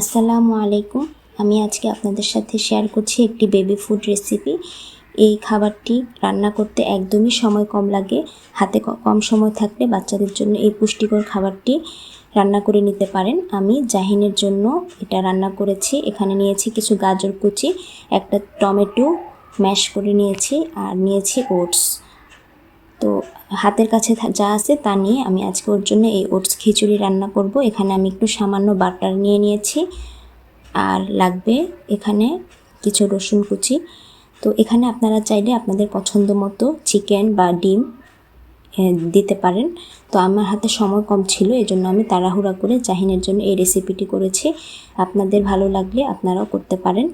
আসসালামু আলাইকুম। আমি আজকে আপনাদের সাথে শেয়ার করছি একটি বেবি ফুড রেসিপি এই খাবারটি রান্না করতে একদমই সময় কম লাগে, হাতে কম সময় থাকলে বাচ্চাদের জন্য এই পুষ্টিকর খাবারটি রান্না করে নিতে পারেন। আমি জাহিনের জন্য এটা রান্না করেছি। এখানে নিয়েছি কিছু গাজর কুচি, একটা টমেটো ম্যাশ করে নিয়েছি, আর নিয়েছি ওটস। তো হাতের কাছে যা আছে তা নিয়ে আমি আজকে ওর জন্য এই ওটস খিচুড়ি রান্না করব। এখানে আমি একটু সামান্য বাটার নিয়ে নিয়েছি। আর লাগবে এখানে কিছু রসুন কুচি। তো এখানে আপনারা চাইলে আপনাদের পছন্দ মতো চিকেন বা ডিম দিতে পারেন। তো আমার হাতে সময় কম ছিল এই জন্য আমি তাড়াহুড়া করে জাহিনের জন্য এই রেসিপিটি করেছি। আপনাদের ভালো লাগলে আপনারাও করতে পারেন।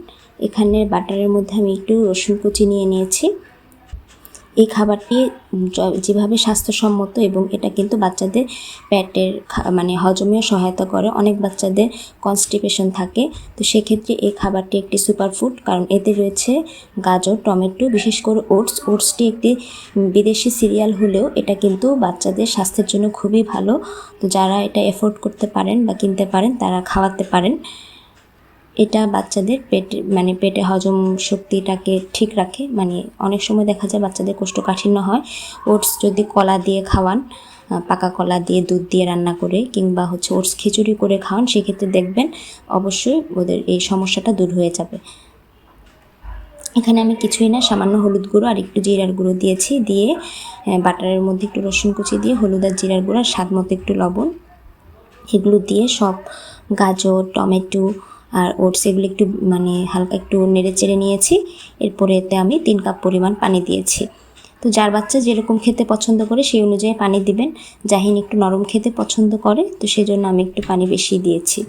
এখানে বাটারের মধ্যে আমি একটু রসুন কুচি নিয়ে নিয়েছি। এই খাবারটি যেভাবে স্বাস্থ্যসম্মত এবং এটা কিন্তু বাচ্চাদের পেটের মানে হজমেও সহায়তা করে, অনেক বাচ্চাদের কনস্টিপেশন থাকে, তো সেক্ষেত্রে এই খাবারটি একটি সুপারফুড কারণ এতে রয়েছে গাজর, টমেটো, বিশেষ করে ওটস। ওটসটি একটি বিদেশি সিরিয়াল হলেও এটা কিন্তু বাচ্চাদের স্বাস্থ্যের জন্য খুবই ভালো। তো যারা এটা এফোর্ড করতে পারেন বা কিনতে পারেন, তারা খাওয়াতে পারেন। এটা বাচ্চাদের পেটে মানে পেটে হজম শক্তিটাকে ঠিক রাখে। মানে অনেক সময় দেখা যায় বাচ্চাদের কোষ্ঠকাঠিন্য হয়। ওটস যদি কলা দিয়ে খাওয়ান পাকা কলা দিয়ে দুধ দিয়ে রান্না করে কিংবা হচ্ছে ওটস খিচুড়ি করে খাওয়ান, সেক্ষেত্রে দেখবেন অবশ্যই ওদের এই সমস্যাটা দূর হয়ে যাবে। এখানে আমি কিছুই না, সামান্য হলুদ গুঁড়ো আর একটু জিরার গুঁড়ো দিয়েছি। দিয়ে বাটারের মধ্যে একটু রসুন কুচি দিয়ে হলুদ আর জিরার গুঁড়ো আর স্বাদ মতো একটু লবণ। এগুলো দিয়ে সব গাজর, টমেটো আর ওটস এগুলো একটু মানে হালকা একটু নেড়ে চেড়ে নিয়েছি। এরপরে এতে আমি তিন কাপ পরিমাণ পানি দিয়েছি। তো যার বাচ্চা যেরকম খেতে পছন্দ করে সেই অনুযায়ী পানি দিবেন। জাহিন একটু নরম খেতে পছন্দ করে, তো সেই জন্য আমি একটু পানি বেশি দিয়েছি।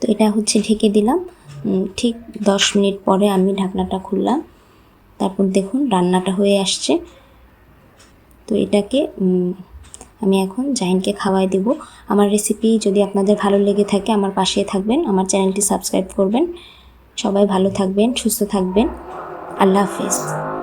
তো এটা হচ্ছে ঢেকে দিলাম। ঠিক দশ মিনিট পরে আমি ঢাকনাটা খুললাম। তারপর দেখুন রান্নাটা হয়ে আসছে। তো এটাকে আমি এখন জাইনকে খাওয়াই দেব। আমার রেসিপি যদি আপনাদের ভালো লেগে থাকে আমার পাশে থাকবেন, আমার চ্যানেলটি সাবস্ক্রাইব করবেন। সবাই ভালো থাকবেন, সুস্থ থাকবেন। আল্লাহ হাফেজ।